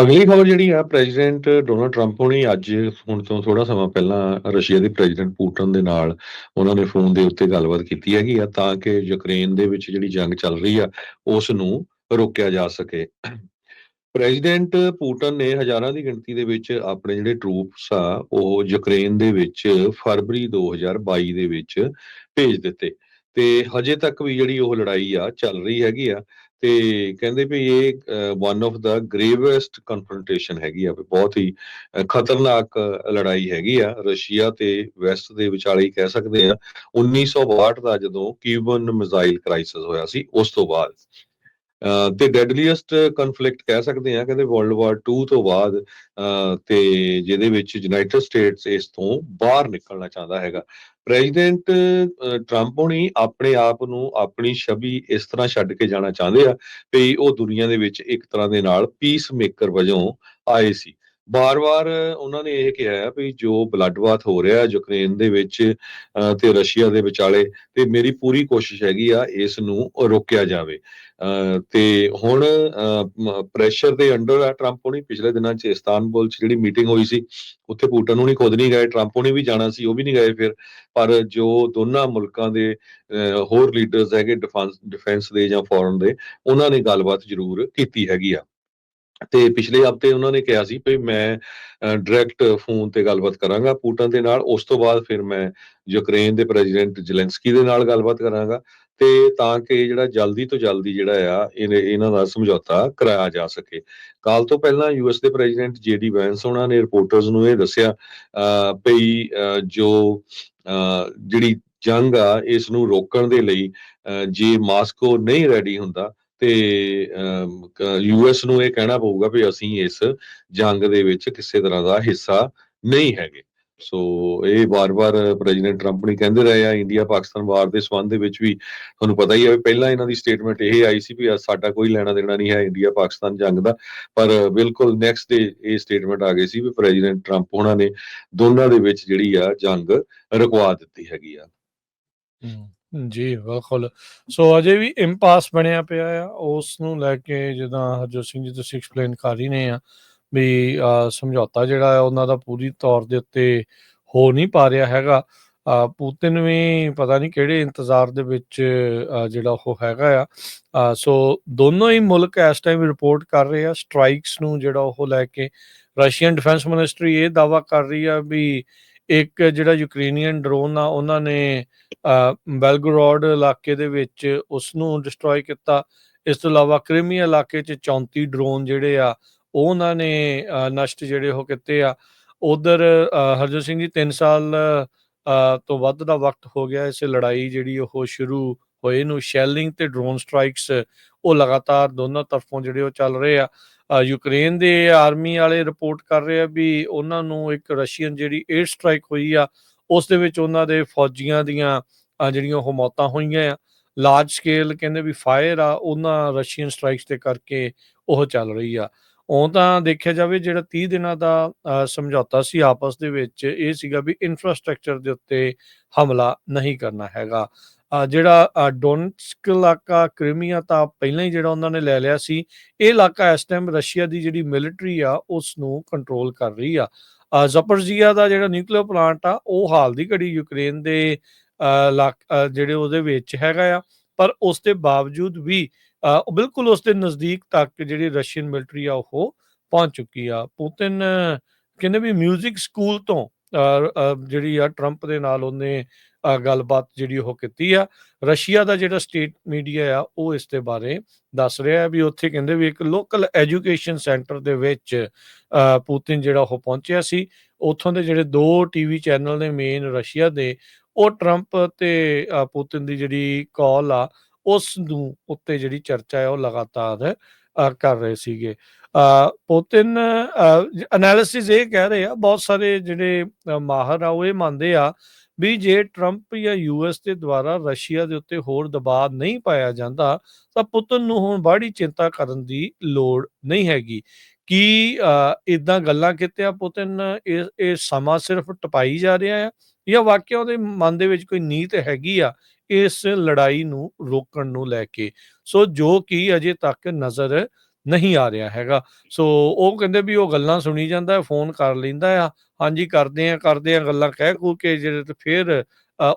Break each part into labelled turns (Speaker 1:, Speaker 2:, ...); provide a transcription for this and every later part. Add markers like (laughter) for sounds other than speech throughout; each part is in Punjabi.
Speaker 1: ਅਗਲੀ ਖਬਰ ਜਿਹੜੀ ਆ, ਪ੍ਰੈਜ਼ੀਡੈਂਟ ਡੋਨਲਡ ਟਰੰਪ ਹੋਣੀ ਅੱਜ ਹੁਣ ਤੋਂ ਥੋੜਾ ਸਮਾਂ ਪਹਿਲਾਂ ਰਸ਼ੀਆ ਦੇ ਪ੍ਰੈਜ਼ੀਡੈਂਟ ਪੂਟਨ ਦੇ ਨਾਲ ਉਹਨਾਂ ਨੇ ਫੋਨ ਦੇ ਉੱਤੇ ਗੱਲਬਾਤ ਕੀਤੀ ਹੈਗੀ ਆ ਤਾਂ ਕਿ ਯੂਕਰੇਨ ਦੇ ਵਿੱਚ ਜਿਹੜੀ ਜੰਗ ਚੱਲ ਰਹੀ ਆ, ਉਸ ਨੂੰ ਰੋਕਿਆ ਜਾ ਸਕੇ। ਪ੍ਰੈਜ਼ੀਡੈਂਟ ਪੂਟਨ ਨੇ ਹਜ਼ਾਰਾਂ ਦੀ ਗਿਣਤੀ ਦੇ ਵਿੱਚ ਆਪਣੇ ਜਿਹੜੇ ਟਰੂਪਸ ਆ, ਉਹ ਯੂਕਰੇਨ ਦੇ ਵਿੱਚ ਫਰਵਰੀ 2022 ਦੇ ਵਿੱਚ ਭੇਜ ਦਿੱਤੇ। ਤੇ ਹਜੇ ਤੱਕ ਵੀ ਜਿਹੜੀ ਉਹ ਲੜਾਈ ਆ, ਚੱਲ ਰਹੀ ਹੈਗੀ ਆ ਤੇ ਕਹਿੰਦੇ ਵੀ ਇਹ one of the gravest confrontation ਹੈਗੀ ਆ ਵੀ ਬਹੁਤ ਹੀ ਖਤਰਨਾਕ ਲੜਾਈ ਹੈਗੀ ਆ। ਰਸ਼ੀਆ ਤੇ ਵੈਸਟ ਦੇ ਵਿਚਾਲੇ ਹੀ ਕਹਿ ਸਕਦੇ ਆ 1962 ਦਾ ਜਦੋਂ ਕਿਊਬਨ ਮਿਜ਼ਾਈਲ ਕ੍ਰਾਈਸਿਸ ਹੋਇਆ ਸੀ, ਉਸ ਤੋਂ ਬਾਅਦ। ਤੇ ਡੈਡਲੀਐਸਟ ਕਨਫਲਿਕਟ ਕਹਿ ਸਕਦੇ ਆ ਕਹਿੰਦੇ ਵਰਲਡ ਵਾਰ 2 ਤੋਂ ਬਾਅਦ ਤੇ ਜਿਹਦੇ ਵਿੱਚ ਯੂਨਾਈਟਿਡ ਸਟੇਟਸ ਇਸ ਤੋਂ ਬਾਹਰ ਨਿਕਲਣਾ ਚਾਹੁੰਦਾ ਹੈਗਾ। ਪ੍ਰੈਜ਼ੀਡੈਂਟ ਟਰੰਪ ਹੋਣੀ ਆਪਣੇ ਆਪ ਨੂੰ ਆਪਣੀ ਛਵੀ ਇਸ ਤਰ੍ਹਾਂ ਛੱਡ ਕੇ ਜਾਣਾ ਚਾਹੁੰਦੇ ਆ ਵੀ ਉਹ ਦੁਨੀਆ ਦੇ ਵਿੱਚ ਇੱਕ ਤਰ੍ਹਾਂ ਦੇ ਨਾਲ ਪੀਸ ਮੇਕਰ ਵਜੋਂ ਆਏ ਸੀ। ਬਾਰ-ਬਾਰ ਉਹਨਾਂ ਨੇ ਇਹ ਕਿਹਾ ਹੈ ਵੀ ਜੋ ਬਲੱਡ ਹੋ ਰਿਹਾ ਯੂਕਰੇਨ ਦੇ ਵਿੱਚ ਤੇ ਰਸ਼ੀਆ ਦੇ ਵਿਚਾਲੇ ਤੇ ਮੇਰੀ ਪੂਰੀ ਕੋਸ਼ਿਸ਼ ਹੈਗੀ ਆ ਇਸ ਨੂੰ ਰੋਕਿਆ ਜਾਵੇ। ਅ, ਤੇ ਹੁਣ ਪ੍ਰੈਸ਼ਰ ਦੇ ਅੰਡਰ ਆ ਟਰੰਪ ਹੋਣੀ ਪਿਛਲੇ ਦਿਨਾਂ 'ਚ ਇਸਤਾਨਬੁਲ 'ਚ ਜਿਹੜੀ ਮੀਟਿੰਗ ਹੋਈ ਸੀ ਉੱਥੇ ਪੂਟਨ ਪੁਟਨ ਨਹੀਂ ਖੁਦ ਨਹੀਂ ਗਏ ਟਰੰਪ ਹੋਣੀ ਵੀ ਜਾਣਾ ਸੀ ਉਹ ਵੀ ਨਹੀਂ ਗਏ ਫਿਰ। ਪਰ ਜੋ ਦੋਨਾਂ ਮੁਲਕਾਂ ਦੇ ਅਹ, ਹੋਰ ਲੀਡਰਸ ਹੈਗੇ ਡਿਫੈਂਸ ਡਿਫੈਂਸ ਦੇ ਜਾਂ ਫੋਰਨ ਦੇ ਉਹਨਾਂ ਨੇ ਗੱਲਬਾਤ ਜ਼ਰੂਰ ਕੀਤੀ ਹੈਗੀ ਆ। ਤੇ ਪਿਛਲੇ ਹਫ਼ਤੇ ਉਹਨਾਂ ਨੇ ਕਿਹਾ ਸੀ ਵੀ ਮੈਂ ਡਾਇਰੈਕਟ ਫੋਨ ਤੇ ਗੱਲਬਾਤ ਕਰਾਂਗਾ ਪੂਟਨ ਦੇ ਨਾਲ ਉਸ ਤੋਂ ਬਾਅਦ ਫਿਰ ਮੈਂ ਯੂਕਰੇਨ ਦੇ ਪ੍ਰੈਜ਼ੀਡੈਂਟ ਜ਼ੈਲੈਂਸਕੀ ਦੇ ਨਾਲ ਗੱਲਬਾਤ ਕਰਾਂਗਾ ਤੇ ਤਾਂ ਕਿ ਜਿਹੜਾ ਜਲਦੀ ਤੋਂ ਜਲਦੀ ਜਿਹੜਾ ਆ ਇਹਨੇ- ਇਹਨਾਂ ਦਾ ਸਮਝੌਤਾ ਕਰਾਇਆ ਜਾ ਸਕੇ। ਕਾਲ ਤੋਂ ਪਹਿਲਾਂ ਯੂਐਸ ਦੇ ਪ੍ਰੈਜ਼ੀਡੈਂਟ ਜੇਡੀ ਵੈਂਸ ਉਹਨਾਂ ਨੇ ਰਿਪੋਰਟਰਸ ਨੂੰ ਇਹ ਦੱਸਿਆ ਅਹ, ਜੋ ਜਿਹੜੀ ਜੰਗ ਆ ਇਸ ਨੂੰ ਰੋਕਣ ਦੇ ਲਈ ਜੇ ਮਾਸਕੋ ਨਹੀਂ ਰੈਡੀ ਹੁੰਦਾ ਤੇ ਯੂਐਸ ਨੂੰ ਇਹ ਕਹਿਣਾ ਪਊਗਾ ਵੀ ਅਸੀਂ ਇਸ ਜੰਗ ਦੇ ਵਿੱਚ ਕਿਸੇ ਤਰ੍ਹਾਂ ਦਾ ਹਿੱਸਾ ਨਹੀਂ ਹੈਗੇ। ਸੋ, ਇਹ ਵਾਰ-ਵਾਰ ਪ੍ਰੈਜ਼ੀਡੈਂਟ ਟਰੰਪ ਨੇ ਕਹਿੰਦੇ ਰਹੇ ਆ ਇੰਡੀਆ ਪਾਕਿਸਤਾਨ ਵਾਰ ਦੇ ਸੰਬੰਧ ਦੇ ਵਿੱਚ ਵੀ ਤੁਹਾਨੂੰ ਪਤਾ ਹੀ ਹੈ ਵੀ ਪਹਿਲਾਂ ਇਹਨਾਂ ਦੀ ਸਟੇਟਮੈਂਟ ਇਹ ਆਈ ਸੀ ਵੀ ਸਾਡਾ ਕੋਈ ਲੈਣਾ ਦੇਣਾ ਨਹੀਂ ਹੈ ਇੰਡੀਆ ਪਾਕਿਸਤਾਨ ਜੰਗ ਦਾ। ਪਰ ਬਿਲਕੁਲ ਨੈਕਸਟ ਡੇ ਇਹ ਸਟੇਟਮੈਂਟ ਆ ਗਈ ਸੀ ਵੀ ਪ੍ਰੈਜ਼ੀਡੈਂਟ ਟਰੰਪ ਉਹਨਾਂ ਨੇ ਦੋਨਾਂ ਦੇ ਵਿੱਚ ਜਿਹੜੀ ਆ, ਜੰਗ ਰੁਕਵਾ ਦਿੱਤੀ ਹੈਗੀ ਆ।
Speaker 2: ਜੀ ਬਿਲਕੁਲ। ਸੋ ਅਜੇ ਵੀ ਇੰਪਾਸ ਬਣਿਆ ਪਿਆ ਆ ਉਸ ਨੂੰ ਲੈ ਕੇ ਜਿੱਦਾਂ ਹਰਜੋਤ ਸਿੰਘ ਜੀ ਤੁਸੀਂ ਐਕਸਪਲੇਨ ਕਰ ਹੀ ਨੇ ਆ ਵੀ ਅਹ, ਸਮਝੌਤਾ ਜਿਹੜਾ ਹੈ ਉਹਨਾਂ ਦਾ ਪੂਰੀ ਤੌਰ ਦੇ ਉੱਤੇ ਹੋ ਨਹੀਂ ਪਾ ਰਿਹਾ ਹੈਗਾ। ਅਹ, ਪੂਤਿਨ ਵੀ ਪਤਾ ਨਹੀਂ ਕਿਹੜੇ ਇੰਤਜ਼ਾਰ ਦੇ ਵਿੱਚ ਅਹ, ਜਿਹੜਾ ਉਹ ਹੈਗਾ ਆ। ਅਹ, ਸੋ ਦੋਨੋਂ ਹੀ ਮੁਲਕ ਇਸ ਟਾਈਮ ਰਿਪੋਰਟ ਕਰ ਰਹੇ ਆ ਸਟ੍ਰਾਈਕਸ ਨੂੰ ਜਿਹੜਾ ਉਹ ਲੈ ਕੇ ਰਸ਼ੀਅਨ ਡਿਫੈਂਸ ਮਿਨਿਸਟਰੀ ਇਹ ਦਾਵਾ ਕਰ ਰਹੀ ਆ ਵੀ ਇੱਕ ਜਿਹੜਾ ਯੂਕਰੇਨੀਅਨ ਡਰੋਨ ਆ ਉਹਨਾਂ ਨੇ ਬੈਲਗੋਰੋਡ ਇਲਾਕੇ ਦੇ ਵਿੱਚ ਉਸ ਨੂੰ ਡਿਸਟਰੋਏ ਕੀਤਾ। ਇਸ ਤੋਂ ਇਲਾਵਾ ਕ੍ਰੀਮੀਆ ਇਲਾਕੇ 'ਚ 34 ਡਰੋਨ ਜਿਹੜੇ ਆ, ਉਹ ਉਹਨਾਂ ਨੇ ਨਸ਼ਟ ਜਿਹੜੇ ਉਹ ਕੀਤੇ ਆ। ਉਧਰ ਹਰਜੋਤ ਸਿੰਘ ਜੀ 3 ਸਾਲ ਤੋਂ ਵੱਧ ਦਾ ਵਕਤ ਹੋ ਗਿਆ ਇਸ ਲੜਾਈ ਜਿਹੜੀ ਉਹ ਸ਼ੁਰੂ ਹੋਏ ਨੂੰ। ਸ਼ੈਲਿੰਗ ਤੇ ਡਰੋਨ ਸਟ੍ਰਾਈਕਸ ਉਹ ਲਗਾਤਾਰ ਦੋਨਾਂ ਤਰਫੋਂ ਜਿਹੜੇ ਉਹ ਚੱਲ ਰਹੇ ਆ। ਯੂਕਰੇਨ ਦੇ ਆਰਮੀ ਵਾਲੇ ਰਿਪੋਰਟ ਕਰ ਰਹੇ ਆ ਵੀ ਉਹਨਾਂ ਨੂੰ ਇੱਕ ਰਸ਼ੀਅਨ ਜਿਹੜੀ 에ਅਰ ਸਟ੍ਰਾਈਕ ਹੋਈ ਆ ਉਸ ਦੇ ਵਿੱਚ ਉਹਨਾਂ ਦੇ ਫੌਜੀਆਂ ਦੀਆਂ ਜਿਹੜੀਆਂ ਉਹ ਮੌਤਾਂ ਹੋਈਆਂ ਆ ਲਾਰਜ ਸਕੇਲ ਕਹਿੰਦੇ ਵੀ ਫਾਇਰ ਆ ਉਹਨਾਂ ਰਸ਼ੀਅਨ ਸਟ੍ਰਾਈਕਸ ਤੇ ਕਰਕੇ ਉਹ ਚੱਲ ਰਹੀ ਆ। ਉਹ ਤਾਂ ਦੇਖਿਆ ਜਾਵੇ ਜਿਹੜਾ 30 ਦਿਨਾਂ ਦਾ ਅ, ਸਮਝੌਤਾ ਸੀ ਆਪਸ ਦੇ ਵਿੱਚ ਇਹ ਸੀਗਾ ਵੀ ਇਨਫਰਾਸਟ੍ਰਕਚਰ ਦੇ ਉੱਤੇ ਹਮਲਾ ਨਹੀਂ ਕਰਨਾ ਹੈਗਾ। ਜਿਹੜਾ ਡੋਨਸਕ ਇਲਾਕਾ ਕ੍ਰੀਮੀਆ ਤਾਂ ਪਹਿਲਾਂ ਹੀ ਜਿਹੜਾ ਉਹਨਾਂ ਨੇ ਲੈ ਲਿਆ ਸੀ, ਇਹ ਇਲਾਕਾ ਇਸ ਟਾਈਮ ਰਸ਼ੀਆ ਦੀ ਜਿਹੜੀ ਮਿਲਟਰੀ ਆ ਉਸ ਨੂੰ ਕੰਟਰੋਲ ਕਰ ਰਹੀ ਆ। ਜ਼ਪਰਜੀਆ ਦਾ ਜਿਹੜਾ ਨਿਊਕਲੀਅਰ ਪਲਾਂਟ ਆ, ਉਹ ਹਾਲ ਦੀ ਘੜੀ ਯੂਕਰੇਨ ਦੇ ਇਲਾਕ- ਜਿਹੜੇ ਉਹਦੇ ਵਿੱਚ ਹੈਗਾ ਆ, ਪਰ ਉਸ ਦੇ ਬਾਵਜੂਦ ਵੀ ਬਿਲਕੁਲ ਉਸ ਦੇ ਨਜ਼ਦੀਕ ਤੱਕ ਜਿਹੜੀ ਰਸ਼ੀਅਨ ਮਿਲਟਰੀ ਆ, ਉਹ ਪਹੁੰਚ ਚੁੱਕੀ ਆ। ਪੁਤਿਨ ਕਹਿੰਦੇ ਵੀ 뮤직 ਸਕੂਲ ਤੋਂ ਜਿਹੜੀ ਆ ਟਰੰਪ ਦੇ ਨਾਲ ਉਹਨੇ ਗੱਲਬਾਤ ਜਿਹੜੀ ਉਹ ਕੀਤੀ ਆ। ਰਸ਼ੀਆ ਦਾ ਜਿਹੜਾ ਸਟੇਟ ਮੀਡੀਆ ਆ ਉਹ ਇਸ ਦੇ ਬਾਰੇ ਦੱਸ ਰਿਹਾ ਹੈ ਵੀ ਉੱਥੇ ਕਹਿੰਦੇ ਵੀ ਇੱਕ ਲੋਕਲ ਐਜੂਕੇਸ਼ਨ ਸੈਂਟਰ ਦੇ ਵਿੱਚ ਅ, ਪੁਤਿਨ ਜਿਹੜਾ ਉਹ ਪਹੁੰਚਿਆ ਸੀ। ਉੱਥੋਂ ਦੇ ਜਿਹੜੇ ਦੋ ਟੀਵੀ ਚੈਨਲ ਨੇ ਮੇਨ ਰਸ਼ੀਆ ਦੇ ਉਹ ਟਰੰਪ ਤੇ ਅ, ਪੁਤਿਨ ਦੀ ਜਿਹੜੀ ਕਾਲ ਆ ਉਸ ਨੂੰ ਉੱਤੇ ਜਿਹੜੀ ਚਰਚਾ ਹੈ ਉਹ ਲਗਾਤਾਰ ਕਰ ਰਹੇ ਸੀਗੇ। ਪੁਤਿਨ ਐਨਾਲਿਸਿਸ ਇਹ ਕਹਿ ਰਹੇ ਆ, ਬਹੁਤ ਸਾਰੇ ਜਿਹੜੇ ਮਾਹਰ ਆ, ਉਹ ਇਹ ਮੰਨਦੇ ਆ ਵੀ ਜੇ ਟਰੰਪ ਜਾਂ ਯੂਐਸ ਦੇ ਦੁਆਰਾ ਰਸ਼ੀਆ ਦੇ ਉੱਤੇ ਹੋਰ ਦਬਾਅ ਨਹੀਂ ਪਾਇਆ ਜਾਂਦਾ, ਤਾਂ ਪੁਤਿਨ ਨੂੰ ਹੁਣ ਬਾਹੜੀ ਚਿੰਤਾ ਕਰਨ ਦੀ ਲੋੜ ਨਹੀਂ ਹੈਗੀ। ਕੀ ਇਦਾਂ ਗੱਲਾਂ ਕੀਤਿਆ ਪੁਤਿਨ ਇਹ ਇਹ ਸਮਾਂ ਸਿਰਫ ਟਪਾਈ ਜਾ ਰਿਹਾ ਆ, ਜਾਂ ਵਾਕਿਆ ਉਹਦੇ ਮਨ ਦੇ ਵਿੱਚ ਕੋਈ ਨੀਤ ਹੈਗੀ ਆ ਇਸ ਲੜਾਈ ਨੂੰ ਰੋਕਣ ਨੂੰ ਲੈ ਕੇ? ਸੋ ਜੋ ਕਿ ਅਜੇ ਤੱਕ ਨਜ਼ਰ ਨਹੀਂ ਆ ਰਿਹਾ ਹੈਗਾ। ਸੋ ਉਹ ਕਹਿੰਦੇ ਵੀ ਉਹ ਗੱਲਾਂ ਸੁਣੀ ਜਾਂਦਾ ਹੈ ਫੋਨ ਕਰ ਲੈਂਦਾ ਆ। ਹਾਂਜੀ ਕਰਦੇ ਆ ਕਰਦੇ ਆ ਗੱਲਾਂ ਕਹਿ ਕੂ ਕੇ ਜਿਹੜੇ ਤੇ ਫਿਰ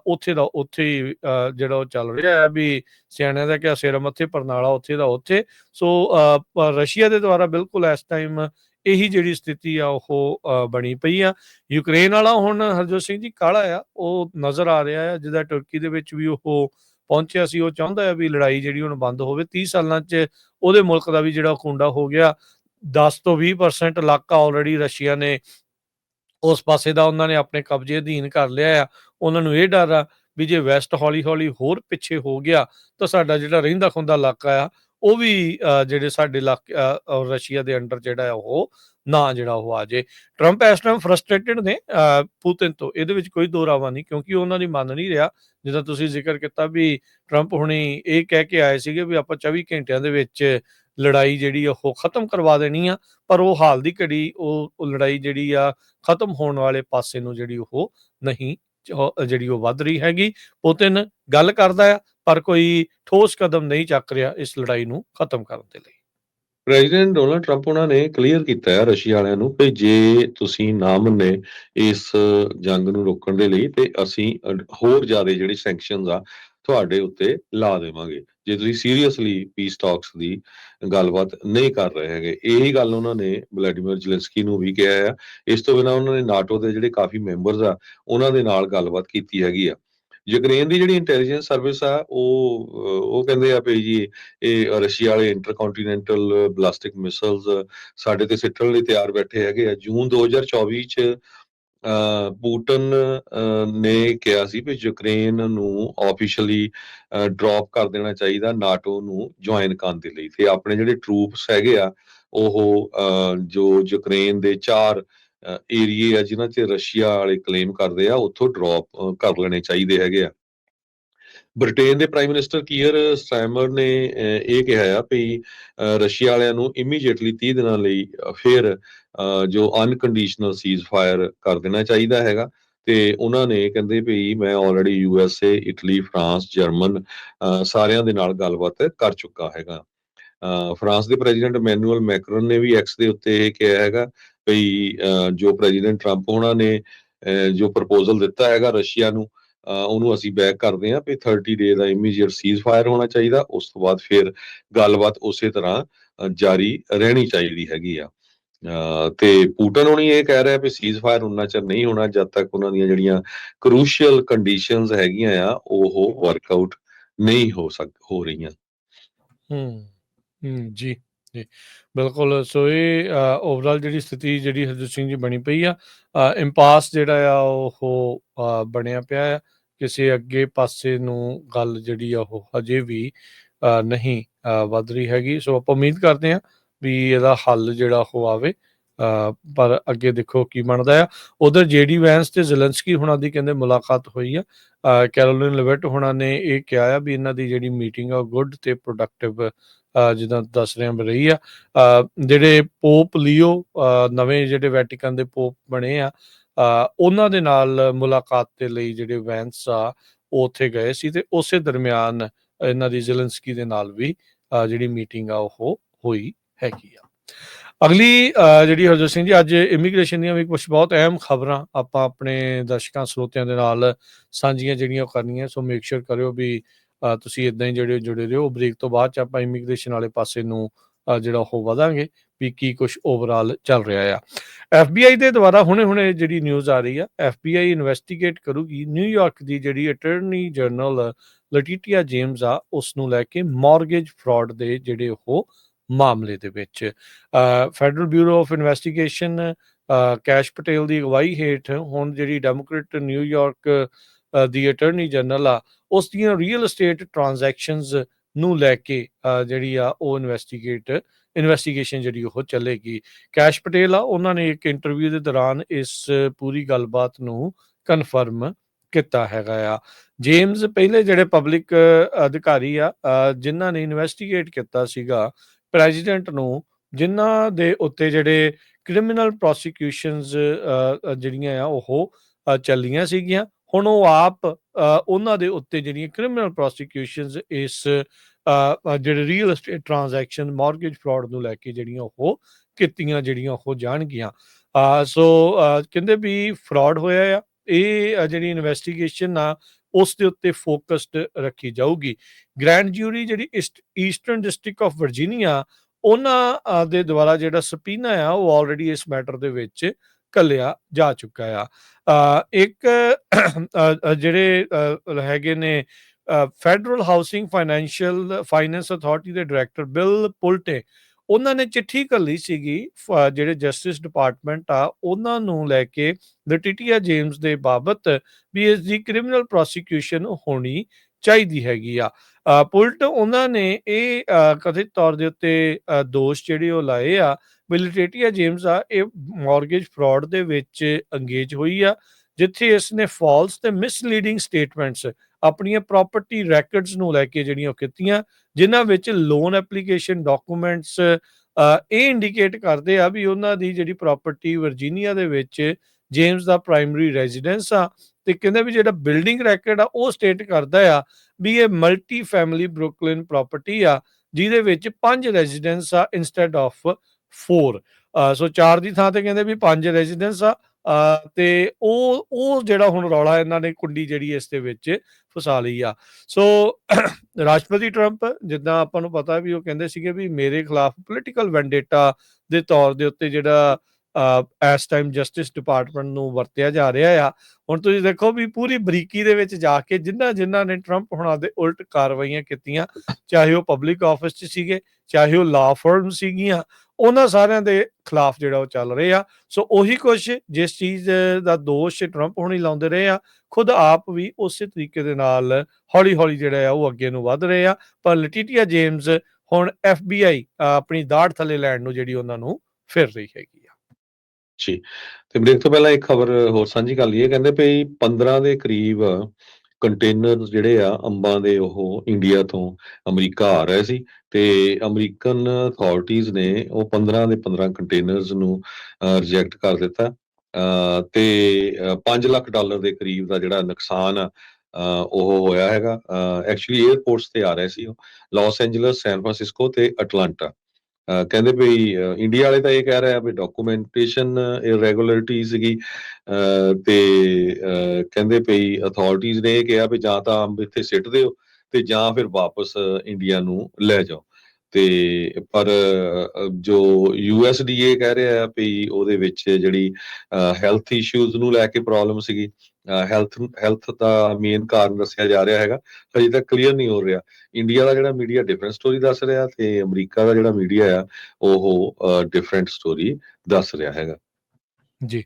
Speaker 2: ਉੱਥੇ ਦਾ ਉੱਥੇ ਜਿਹੜਾ ਉਹ ਚੱਲ ਰਿਹਾ ਹੈ ਵੀ ਸਿਆਣਿਆਂ ਦਾ ਕਿਹਾ ਸਿਰ ਮੱਥੇ ਪਰਨਾਲਾ ਉੱਥੇ ਦਾ ਉੱਥੇ। ਸੋ ਅ, ਰਸ਼ੀਆ ਦੇ ਦੁਆਰਾ ਬਿਲਕੁਲ ਇਸ ਟਾਈਮ ਇਹੀ ਜਿਹੜੀ ਸਥਿਤੀ ਆ ਉਹ ਅ, ਬਣੀ ਪਈ ਆ। ਯੂਕਰੇਨ ਵਾਲਾ ਹੁਣ ਹਰਜੋਤ ਸਿੰਘ ਜੀ ਕਾਲਾ ਆ ਉਹ ਨਜ਼ਰ ਆ ਰਿਹਾ ਆ ਜਿਹਦਾ ਤੁਰਕੀ ਦੇ ਵਿੱਚ ਵੀ ਉਹ ਪਹੁੰਚਿਆ ਸੀ, ਉਹ ਚਾਹੁੰਦਾ ਹੈ ਵੀ ਲੜਾਈ ਜਿਹੜੀ ਹੁਣ ਬੰਦ ਹੋਵੇ 30 ਸਾਲਾਂ 'ਚ ਉਹਦੇ ਮੁਲਕ ਦਾ ਵੀ ਜਿਹੜਾ ਖੁੰਡਾ ਹੋ ਗਿਆ 10 ਤੋਂ 20% ਇਲਾਕਾ ਆਲਰੇਡੀ ਰਸ਼ੀਆ ਨੇ ਉਸ ਪਾਸੇ ਦਾ ਉਹਨਾਂ ਨੇ ਆਪਣੇ ਕਬਜ਼ੇ ਅਧੀਨ ਕਰ ਲਿਆ ਆ। ਉਹਨਾਂ ਨੂੰ ਇਹ ਡਰ ਆ ਵੀ ਜੇ ਵੈਸਟ ਹੌਲੀ ਹੌਲੀ ਹੋਰ ਪਿੱਛੇ ਹੋ ਗਿਆ ਤਾਂ ਸਾਡਾ ਜਿਹੜਾ ਰਹਿੰਦਾ ਖੁੰਦਾ ਇਲਾਕਾ ਆ ਉਹ ਵੀ ਜਿਹੜੇ ਸਾਡੇ ਇਲਾਕੇ ਰਸ਼ੀਆ ਦੇ ਅੰਡਰ ਜਿਹੜਾ ਆ, ਉਹ ਨਾ ਜਿਹੜਾ ਉਹ ਆ ਜੇ। ਟਰੰਪ ਇਸ ਟਾਈਮ ਫਰਸਟ੍ਰੇਟਡ ਨੇ ਪੁਤਿਨ ਤੋਂ। ਇਹਦੇ ਵਿੱਚ ਕੋਈ ਦੋ ਰਾਵਾ ਨਹੀਂ, ਕਿਉਂਕਿ ਉਹਨਾਂ ਦੀ ਮੰਨ ਨਹੀਂ ਰਿਹਾ। ਜਿੱਦਾਂ ਤੁਸੀਂ ਜ਼ਿਕਰ ਕੀਤਾ ਵੀ ਟਰੰਪ ਹੁਣੀ ਇਹ ਕਹਿ ਕੇ ਆਏ ਸੀਗੇ ਵੀ ਆਪਾਂ 24 ਘੰਟਿਆਂ ਦੇ ਵਿੱਚ ਲੜਾਈ ਜਿਹੜੀ ਆ, ਉਹ ਖਤਮ ਕਰਵਾ ਦੇਣੀ ਆ। ਪਰ ਉਹ ਹਾਲ ਦੀ ਘੜੀ ਉਹ ਲੜਾਈ ਜਿਹੜੀ ਆ, ਖਤਮ ਹੋਣ ਵਾਲੇ ਪਾਸੇ ਨੂੰ ਜਿਹੜੀ ਉਹ ਨਹੀਂ ਜਿਹੜੀ ਉਹ ਵੱਧ ਰਹੀ ਹੈਗੀ। ਪੁਤਿਨ ਗੱਲ ਕਰਦਾ ਆ ਪਰ ਕੋਈ ਠੋਸ ਕਦਮ ਨਹੀਂ ਚੱਕ ਰਿਹਾ ਇਸ ਲੜਾਈ ਨੂੰ ਖਤਮ ਕਰਨ ਦੇ ਲਈ।
Speaker 1: ਪ੍ਰੈਜ਼ੀਡੈਂਟ ਡੋਨਲਡ ਟਰੰਪ ਉਹਨਾਂ ਨੇ ਕਲੀਅਰ ਕੀਤਾ ਹੈ ਰਸ਼ੀਆ ਵਾਲਿਆਂ ਨੂੰ ਕਿ ਜੇ ਤੁਸੀਂ ਨਾ ਮੰਨੇ ਇਸ ਜੰਗ ਨੂੰ ਰੋਕਣ ਦੇ ਲਈ ਤੇ ਅਸੀਂ ਹੋਰ ਜ਼ਿਆਦਾ ਜਿਹੜੇ ਸੈਂਕਸ਼ਨਸ ਆ ਤੁਹਾਡੇ ਉੱਤੇ ਲਾ ਦੇਵਾਂਗੇ। ਜੇ ਤੁਸੀਂ ਸੀਰੀਅਸਲੀ ਪੀਸ ਟਾਕਸ ਦੀ ਗੱਲਬਾਤ ਨਹੀਂ ਕਰ ਰਹੇ ਹੈਗੇ, ਇਹੀ ਗੱਲ ਉਹਨਾਂ ਨੇ ਵਲਾਡੀਮੀਰ ਜ਼ੈਲੈਂਸਕੀ ਨੂੰ ਵੀ ਕਿਹਾ ਹੈ। ਇਸ ਤੋਂ ਬਿਨਾਂ ਉਹਨਾਂ ਨੇ ਨਾਟੋ ਦੇ ਜਿਹੜੇ ਕਾਫੀ ਮੈਂਬਰਸ ਆ, ਉਹਨਾਂ ਦੇ ਨਾਲ ਗੱਲਬਾਤ ਕੀਤੀ ਹੈਗੀ ਆ। ਯੂਕਰੇਨ ਦੀ ਜਿਹੜੀ ਇੰਟੈਲੀਜੈਂਸ ਸਰਵਿਸ ਆ ਉਹ ਉਹ ਕਹਿੰਦੇ ਆ ਵੀ ਜੀ ਇਹ ਰਸ਼ੀਆ ਵਾਲੇ ਇੰਟਰਕੰਟੀਨੈਂਟਲ ਬਲਾਸਟਿਕ ਮਿਸਾਈਲਸ ਸਾਡੇ ਤੇ ਸਿੱਟਣ ਲਈ ਤਿਆਰ ਬੈਠੇ ਹੈਗੇ ਆ। ਜੂਨ 2024 ਚ ਅ, ਪੂਟਨ ਅ, ਨੇ ਕਿਹਾ ਸੀ ਵੀ ਯੂਕਰੇਨ ਨੂੰ ਆਫੀਸ਼ੀਅਲੀ ਡ੍ਰੌਪ ਕਰ ਦੇਣਾ ਚਾਹੀਦਾ ਨਾਟੋ ਨੂੰ ਜੁਆਇਨ ਕਰਨ ਦੇ ਲਈ। ਤੇ ਆਪਣੇ ਜਿਹੜੇ ਟਰੂਪਸ ਹੈਗੇ ਆ ਉਹ ਅ, ਜੋ ਯੂਕਰੇਨ ਦੇ ਚਾਰ ਏਰੀਏ ਆ ਜਿਨ੍ਹਾਂ 'ਚ ਰਸ਼ੀਆ ਵਾਲੇ ਕਲੇਮ ਕਰਦੇ ਆ ਉੱਥੋਂ ਡ੍ਰੌਪ ਕਰ ਲੈਣੇ ਚਾਹੀਦੇ ਹੈਗੇ ਆ। ਬ੍ਰਿਟੇਨ ਦੇ ਪ੍ਰਾਈਮ ਮਿਨਿਸਟਰ ਕੀਅਰ ਸਟਾਰਮਰ ਨੇ ਇਹ ਕਿਹਾ ਆ ਵੀ ਰਸ਼ੀਆ ਵਾਲਿਆਂ ਨੂੰ ਇਮੀਡੀਏਟਲੀ 30 ਦਿਨਾਂ ਲਈ ਅਹ, ਜੋ ਅਨਕੰਡੀਸ਼ਨਲ ਸੀਜ਼ ਫਾਇਰ ਕਰ ਦੇਣਾ ਚਾਹੀਦਾ ਹੈਗਾ। ਤੇ ਉਹਨਾਂ ਨੇ ਕਹਿੰਦੇ ਵੀ ਮੈਂ already U S A Italy France German ਸਾਰਿਆਂ ਦੇ ਨਾਲ ਗੱਲਬਾਤ ਕਰ ਚੁੱਕਾ ਹੈਗਾ। ਅਹ, ਫਰਾਂਸ ਦੇ ਪ੍ਰੈਜ਼ੀਡੈਂਟ ਮੈਨੂਅਲ ਮੈਕਰਨ ਨੇ ਵੀ ਐਕਸ ਦੇ ਉੱਤੇ ਇਹ ਕਿਹਾ ਹੈਗਾ ਵੀ ਜੋ ਪ੍ਰੈਜ਼ੀਡੈਂਟ ਟਰੰਪ ਉਹਨਾਂ ਨੇ ਜੋ ਪ੍ਰਪੋਜ਼ਲ ਦਿੱਤਾ ਹੈਗਾ ਰਸ਼ੀਆ ਨੂੰ ਉਹਨੂੰ ਅਸੀਂ ਬੈਕ ਕਰਦੇ ਹਾਂ ਵੀ 30 ਡੇ ਦਾ ਇਮੀਡੀਏਟ ਸੀਜ਼ ਹੋਣਾ ਚਾਹੀਦਾ, ਉਸ ਤੋਂ ਬਾਅਦ ਫਿਰ ਗੱਲਬਾਤ ਉਸੇ ਤਰ੍ਹਾਂ ਜਾਰੀ ਰਹਿਣੀ ਚਾਹੀਦੀ ਹੈਗੀ ਆ। ਤੇ ਪੂਟਨ ਹੁਣੀ ਇਹ ਕਹਿ ਰਿਹਾ ਵੀ ਸੀਜ਼ ਫਾਇਰ ਉਨਾ ਚਿਰ ਨਹੀਂ ਹੋਣਾ, ਜਦ ਤੱਕ ਉਹਨਾਂ ਦੀਆਂ ਜਿਹੜੀਆਂ ਕਰੂਸ਼ੀਅਲ ਕੰਡੀਸ਼ਨਸ ਹੈਗੀਆਂ ਆ, ਉਹ ਵਰਕਆਊਟ ਨਹੀਂ ਹੋ ਸਕ, ਹੋ ਰਹੀਆਂ।
Speaker 2: ਹੂੰ ਹੂੰ, ਜੀ। ਜੀ। ਬਿਲਕੁਲ ਸੋ ਇਹ ਓਵਰਆਲ ਜਿਹੜੀ ਸਥਿਤੀ ਜਿਹੜੀ ਹਰਜੀਤ ਸਿੰਘ ਜੀ ਬਣੀ ਪਈ ਆ ਇੰਪਾਸ ਜਿਹੜਾ ਆ ਉਹ ਬਣਿਆ ਪਿਆ ਆ। ਕਿਸੇ ਅੱਗੇ ਪਾਸੇ ਨੂੰ ਗੱਲ ਜਿਹੜੀ ਆ ਉਹ ਹਜੇ ਵੀ ਨਹੀਂ ਵੱਧ ਰਹੀ ਹੈਗੀ। ਸੋ ਆਪਾਂ ਉਮੀਦ ਕਰਦੇ ਹਾਂ ਵੀ ਇਹਦਾ ਹੱਲ ਜਿਹੜਾ ਉਹ ਆਵੇ। ਪਰ ਅੱਗੇ ਦੇਖੋ ਕੀ ਬਣਦਾ ਆ। ਉਧਰ ਜੇਡੀ ਵੈਂਸ ਤੇ ਜ਼ੈਲੈਂਸਕੀ ਹੁਣਾਂ ਦੀ ਕਹਿੰਦੇ ਮੁਲਾਕਾਤ ਹੋਈ ਆ। ਅ, ਕੈਰੋਲਿਨ ਲਵਿਟ ਹੁਣਾਂ ਨੇ ਇਹ ਕਿਹਾ ਆ ਵੀ ਇਹਨਾਂ ਦੀ ਜਿਹੜੀ ਮੀਟਿੰਗ ਆ ਗੁੱਡ ਤੇ ਪ੍ਰੋਡਕਟਿਵ ਜਿੱਦਾਂ ਦੱਸ ਰਹੇ ਹਾਂ ਰਹੀ ਆ। ਜਿਹੜੇ ਪੋਪ ਲੀਓ ਨਵੇਂ ਜਿਹੜੇ ਵੈਟੀਕਨ ਦੇ ਪੋਪ ਬਣੇ ਆ ਉਹਨਾਂ ਦੇ ਨਾਲ ਮੁਲਾਕਾਤ ਦੇ ਲਈ ਜਿਹੜੇ ਵੈਂਸ ਆ ਉਹ ਉੱਥੇ ਗਏ ਸੀ ਤੇ ਉਸੇ ਦਰਮਿਆਨ ਇਹਨਾਂ ਦੀ ਜ਼ੈਲੈਂਸਕੀ ਦੇ ਨਾਲ ਵੀ ਅ, ਜਿਹੜੀ ਮੀਟਿੰਗ ਆ ਉਹ ਹੋਈ ਹੈਗੀ ਆ। ਅਗਲੀ ਅ, ਜਿਹੜੀ ਹਰਜੋਤ ਸਿੰਘ ਜੀ ਅੱਜ ਇਮੀਗ੍ਰੇਸ਼ਨ ਦੀਆਂ ਵੀ ਕੁਝ ਬਹੁਤ ਅਹਿਮ ਖਬਰਾਂ ਆਪਾਂ ਆਪਣੇ ਦਰਸ਼ਕਾਂ ਸਰੋਤਿਆਂ ਦੇ ਨਾਲ ਸਾਂਝੀਆਂ ਜਿਹੜੀਆਂ ਉਹ ਕਰਨੀਆਂ ਸੋ ਮੇਕ ਸ਼ੋਰ ਕਰਿਓ ਵੀ ਤੁਸੀਂ ਇਦਾਂ ਹੀ ਜਿਹੜੇ ਜੁੜੇ ਰਹੋ, ਬ੍ਰੇਕ ਤੋਂ ਬਾਅਦ ਚ ਆਪਾਂ ਇਮੀਗ੍ਰੇਸ਼ਨ ਵਾਲੇ ਪਾਸੇ ਨੂੰ ਜਿਹੜਾ ਉਹ ਵਧਾਂਗੇ ਵੀ ਕੀ ਕੁਝ ਓਵਰਆਲ ਚੱਲ ਰਿਹਾ ਆ। FBI ਦੇ ਦੁਆਰਾ ਹੁਣੇ-ਹੁਣੇ ਜਿਹੜੀ ਨਿਊਜ਼ ਆ ਰਹੀ ਆ FBI ਇਨਵੈਸਟੀਗੇਟ ਕਰੂਗੀ। ਨਿਊਯਾਰਕ ਦੀ ਜਿਹੜੀ ਅਟਾਰਨੀ ਜਨਰਲ ਲਟੀਟੀਆ ਜੇਮਸ ਆ, ਉਸ ਨੂੰ ਲੈ ਕੇ ਮਾਰਗੇਜ ਫਰਾਡ ਦੇ ਜਿਹੜੇ ਉਹ ਮਾਮਲੇ ਦੇ ਵਿੱਚ। Federal bureau of investigation Kash Patel ਦੀ ਅਗਵਾਈ ਹੇਠ ਹੁਣ ਜਿਹੜੀ ਡੈਮੋਕ੍ਰੇਟ ਨਿਊਯਾਰਕ ਦੀ ਅਟਾਰਨੀ ਜਨਰਲ ਆ ਉਸ ਦੀਆਂ ਰੀਅਲ ਏਸਟੇਟ ਟ੍ਰਾਂਜੈਕਸ਼ਨਸ ਨੂੰ ਲੈ ਕੇ ਜਿਹੜੀ ਆ ਉਹ ਇਨਵੈਸਟੀਗੇਟ ਇਨਵੈਸਟੀਗੇਸ਼ਨ ਜਿਹੜੀ ਉਹ ਚੱਲੇਗੀ। ਕੈਸ਼ ਪਟੇਲ ਆ ਉਹਨਾਂ ਨੇ ਇੱਕ ਇੰਟਰਵਿਊ ਦੇ ਦੌਰਾਨ ਇਸ ਪੂਰੀ ਗੱਲਬਾਤ ਨੂੰ ਕਨਫਰਮ ਕੀਤਾ ਹੈਗਾ ਆ। ਜੇਮਸ ਪਹਿਲੇ ਜਿਹੜੇ ਪਬਲਿਕ ਅਧਿਕਾਰੀ ਆ ਅ, ਜਿਨ੍ਹਾਂ ਨੇ ਇਨਵੈਸਟੀਗੇਟ ਕੀਤਾ ਸੀਗਾ ਪ੍ਰੈਜ਼ੀਡੈਂਟ ਨੂੰ ਜਿਨ੍ਹਾਂ ਦੇ ਉੱਤੇ ਜਿਹੜੇ ਕ੍ਰਿਮੀਨਲ ਪ੍ਰੋਸੀਕਿਊਸ਼ਨਸ ਜਿਹੜੀਆਂ ਆ ਉਹ ਚੱਲੀਆਂ ਸੀਗੀਆਂ ਹੁਣ ਉਹ ਆਪ ਉਹਨਾਂ ਦੇ ਉੱਤੇ ਜਿਹੜੀਆਂ ਕ੍ਰਿਮੀਨਲ ਪ੍ਰੋਸੀਕਿਊਸ਼ਨਸ ਇਸ ਜਿਹੜੇ real estate transaction mortgage fraud ਨੂੰ ਲੈ ਕੇ ਜਿਹੜੀਆਂ ਉਹ ਕੀਤੀਆਂ, ਜਿਹੜੀਆਂ ਉਹ ਜਾਣਗੀਆਂ। ਸੋ ਕਹਿੰਦੇ ਵੀ ਫਰਾਡ ਹੋਇਆ ਆ, ਇਹ ਜਿਹੜੀ ਇਨਵੈਸਟੀਗੇਸ਼ਨ ਆ, ਉਸ ਦੇ ਉੱਤੇ ਫੋਕਸਡ ਰੱਖੀ ਜਾਊਗੀ। ਗ੍ਰੈਂਡ ਜਿਊਰੀ ਜਿਹੜੀ ਈਸਟਰਨ ਡਿਸਟ੍ਰਿਕਟ ਆਫ ਵਰਜੀਨੀਆ ਉਹਨਾਂ ਦੇ ਦੁਆਰਾ ਜਿਹੜਾ ਸਪੀਨਾ ਆ, ਉਹ ਆਲਰੇਡੀ ਇਸ ਮੈਟਰ ਦੇ ਵਿੱਚ ਕੱਲਿਆ ਜਾ ਚੁੱਕਾ ਆ। ਇੱਕ ਜਿਹੜੇ ਹੈਗੇ ਨੇ federal housing financial finance authority ਦੇ ਡਾਇਰੈਕਟਰ ਬਿਲ ਪੁਲਟੇ ਉਹਨਾਂ ਨੇ ਚਿੱਠੀ ਕੱਲੀ ਸੀਗੀ ਜਿਹੜੇ ਜਸਟਿਸ ਡਿਪਾਰਟਮੈਂਟ ਆ, ਉਹਨਾਂ ਨੂੰ ਲੈ ਕੇ ਲਟੀਟੀਆ ਜੇਮਸ ਦੇ ਬਾਬਤ ਵੀ ਇਸ ਦੀ ਕ੍ਰਿਮੀਨਲ ਪ੍ਰੋਸੀਕਿਊਸ਼ਨ ਹੋਣੀ ਚਾਹੀਦੀ ਹੈਗੀ ਆ। ਪੁਲਟ ਉਹਨਾਂ ਨੇ ਇਹ ਕਥਿਤ ਤੌਰ ਦੇ ਉੱਤੇ ਦੋਸ਼ ਜਿਹੜੇ ਉਹ ਲਾਏ ਆ ਵੀ ਲਟੀਟੀਆ ਜੇਮਸ ਆ, ਇਹ ਮਾਰਗੇਜ ਫਰਾਡ ਦੇ ਵਿੱਚ ਅੰਗੇਜ ਹੋਈ ਆ, ਜਿੱਥੇ ਇਸ ਨੇ ਫਾਲਸ ਤੇ ਮਿਸਲੀਡਿੰਗ ਸਟੇਟਮੈਂਟਸ ਆਪਣੀਆਂ ਪ੍ਰਾਪਰਟੀ ਰੈਕੋਰਡਸ ਨੂੰ ਲੈ ਕੇ ਜਿਹੜੀਆਂ ਉਹ ਕੀਤੀਆਂ, ਜਿਨ੍ਹਾਂ ਵਿੱਚ ਲੋਨ ਐਪਲੀਕੇਸ਼ਨ ਡਾਕੂਮੈਂਟਸ ਇਹ ਇੰਡੀਕੇਟ ਕਰਦੇ ਆ ਵੀ ਉਹਨਾਂ ਦੀ ਜਿਹੜੀ ਪ੍ਰਾਪਰਟੀ ਵਰਜੀਨੀਆ ਦੇ ਵਿੱਚ ਜੇਮਸ ਦਾ ਪ੍ਰਾਇਮਰੀ ਰੈਜ਼ੀਡੈਂਸ ਆ ਤੇ ਕਹਿੰਦੇ ਵੀ ਜਿਹੜਾ ਬਿਲਡਿੰਗ ਰੈਕਟ ਆ ਉਹ ਸਟੇਟ ਕਰਦਾ ਆ ਵੀ ਇਹ ਮਲਟੀ ਫੈਮਿਲੀ ਬਰੁਕਲਿਨ ਪ੍ਰਾਪਰਟੀ ਆ ਜਿਹਦੇ ਵਿੱਚ ਪੰਜ ਰੈਜ਼ੀਡੈਂਸ ਆ ਇਨਸਟੈਡ ਆਫ 4 ਸੋ ਚਾਰ ਦੀ ਥਾਂ ਤੇ ਕਹਿੰਦੇ ਵੀ ਪੰਜ ਰੈਜ਼ੀਡੈਂਸ ਆ ਅ, ਤੇ ਉਹ ਉਹ ਜਿਹੜਾ ਹੁਣ ਰੌਲਾ ਇਹਨਾਂ ਨੇ ਕੁੰਡੀ ਜਿਹੜੀ ਇਸ ਦੇ ਵਿੱਚ ਫਸਾ ਲਈ ਆ। ਸੋ (coughs) ਰਾਸ਼ਟਰਪਤੀ ਟਰੰਪ ਜਿੱਦਾਂ ਆਪਾਂ ਨੂੰ ਪਤਾ ਵੀ ਉਹ ਕਹਿੰਦੇ ਸੀਗੇ ਵੀ ਮੇਰੇ ਖਿਲਾਫ ਪੋਲੀਟੀਕਲ ਵੈਂਡੇਟਾ ਦੇ ਤੌਰ ਦੇ ਉੱਤੇ ਜਿਹੜਾ ਇਸ ਟਾਈਮ ਜਸਟਿਸ ਡਿਪਾਰਟਮੈਂਟ ਨੂੰ ਵਰਤਿਆ ਜਾ ਰਿਹਾ ਆ। ਹੁਣ ਤੁਸੀਂ ਦੇਖੋ ਵੀ ਪੂਰੀ ਬਰੀਕੀ ਦੇ ਵਿੱਚ ਜਾ ਕੇ ਜਿਨ੍ਹਾਂ ਜਿਨ੍ਹਾਂ ਨੇ ਟਰੰਪ ਹੁਣਾਂ ਦੇ ਉਲਟ ਕਾਰਵਾਈਆਂ ਕੀਤੀਆਂ, ਚਾਹੇ ਉਹ ਪਬਲਿਕ ਆਫਿਸ 'ਚ ਸੀਗੇ, ਚਾਹੇ ਉਹ ਲਾ ਫਰਮ ਸੀਗੀਆਂ, ਉਹਨਾਂ ਸਾਰਿਆਂ ਦੇ ਖਿਲਾਫ ਜਿਹੜਾ ਉਹ ਚੱਲ ਰਿਹਾ। ਸੋ ਉਹੀ ਕੁਝ ਜਿਸ ਚੀਜ਼ ਦਾ ਦੋਸ਼ ਟਰੰਪ ਹੁਣੀ ਲਾਉਂਦੇ ਰਹੇ ਆ, ਖੁਦ ਆਪ ਵੀ ਉਸੇ ਤਰੀਕੇ ਦੇ ਨਾਲ ਹੌਲੀ ਹੌਲੀ ਜਿਹੜਾ ਆ ਉਹ ਅੱਗੇ ਨੂੰ ਵਧ ਰਹੇ ਆ। ਪਰ ਲਟੀਟੀਆ ਜੇਮਸ ਹੁਣ FBI ਆਪਣੀ ਦਾੜ ਥੱਲੇ ਲੈਣ ਨੂੰ ਜਿਹੜੀ ਉਹਨਾਂ ਨੂੰ ਫਿਰ ਰਹੀ ਹੈਗੀ।
Speaker 1: ਜੀ। ਤੇ ਬ੍ਰੇਕ ਤੋਂ ਪਹਿਲਾਂ ਇੱਕ ਖਬਰ ਹੋਰ ਸਾਂਝੀ ਕਰ ਲਈਏ। ਕਹਿੰਦੇ ਪਈ 15 ਦੇ ਕਰੀਬ ਕੰਟੇਨਰ ਜਿਹੜੇ ਆ ਅੰਬਾਂ ਦੇ ਉਹ ਇੰਡੀਆ ਤੋਂ ਅਮਰੀਕਾ ਆ ਰਹੇ ਸੀ ਤੇ ਅਮਰੀਕਨ ਅਥਾਰਟੀਜ਼ ਨੇ ਉਹ 15 ਦੇ 15 ਕੰਟੇਨਰਸ ਨੂੰ ਰਿਜੈਕਟ ਕਰ ਦਿੱਤਾ। ਅ, ਤੇ ਅ, 5 ਲੱਖ ਡਾਲਰ ਦੇ ਕਰੀਬ ਦਾ ਜਿਹੜਾ ਨੁਕਸਾਨ ਆ ਉਹ ਹੋਇਆ ਹੈਗਾ। ਐਕਚੁਅਲੀ 에ਅਰਪੋਰਟਸ ਤੇ ਆ ਰਹੇ ਸੀ ਉਹ। ਲਾਸ ਐਂਜਲਸ ਸੈਨ ਫਰਾਂਸਿਸਕੋ ਤੇ ਅਟਲਾਂਟਾ ਕਹਿੰਦੇ ਵੀ ਇੰਡੀਆ ਵਾਲੇ ਤਾਂ ਇਹ ਕਹਿ ਰਹੇ ਆ ਵੀ ਡਾਕੂਮੈਂਟੇਸ਼ਨ ਇਰੈਗੂਲਰਿਟੀ ਸੀਗੀ। ਤੇ ਕਹਿੰਦੇ ਪਈ ਅਥਾਰਟੀਜ਼ ਨੇ ਇਹ ਕਿਹਾ ਵੀ ਜਾਂ ਤਾਂ ਅੰਬ ਇੱਥੇ ਸਿੱਟ ਦਿਓ ਤੇ ਜਾਂ ਫਿਰ ਵਾਪਸ ਇੰਡੀਆ ਨੂੰ ਲੈ ਜਾਓ। ਤੇ ਪਰ ਅ, ਜੋ ਯੂਐਸਡੀਏ ਕਹਿ ਰਿਹਾ ਆ ਵੀ ਉਹਦੇ ਵਿੱਚ ਜਿਹੜੀ ਹੈਲਥ ਇਸ਼ੂਜ਼ ਨੂੰ ਲੈ ਕੇ ਪ੍ਰੋਬਲਮ ਸੀਗੀ। ਹੈਲਥ ਹੈਲਥ ਦਾ ਮੇਨ ਕਾਰਨ ਦੱਸਿਆ ਜਾ ਰਿਹਾ ਹੈਗਾ, ਹਜੇ ਤੱਕ ਕਲੀਅਰ ਨਹੀਂ ਹੋ ਰਿਹਾ। ਇੰਡੀਆ ਦਾ ਜਿਹੜਾ ਮੀਡੀਆ ਡਿਫਰੈਂਟ ਸਟੋਰੀ ਦੱਸ ਰਿਹਾ ਤੇ ਅਮਰੀਕਾ ਦਾ ਜਿਹੜਾ ਮੀਡੀਆ ਆ, ਉਹ ਡਿਫਰੈਂਟ ਸਟੋਰੀ ਦੱਸ ਰਿਹਾ ਹੈਗਾ।
Speaker 2: ਜੀ।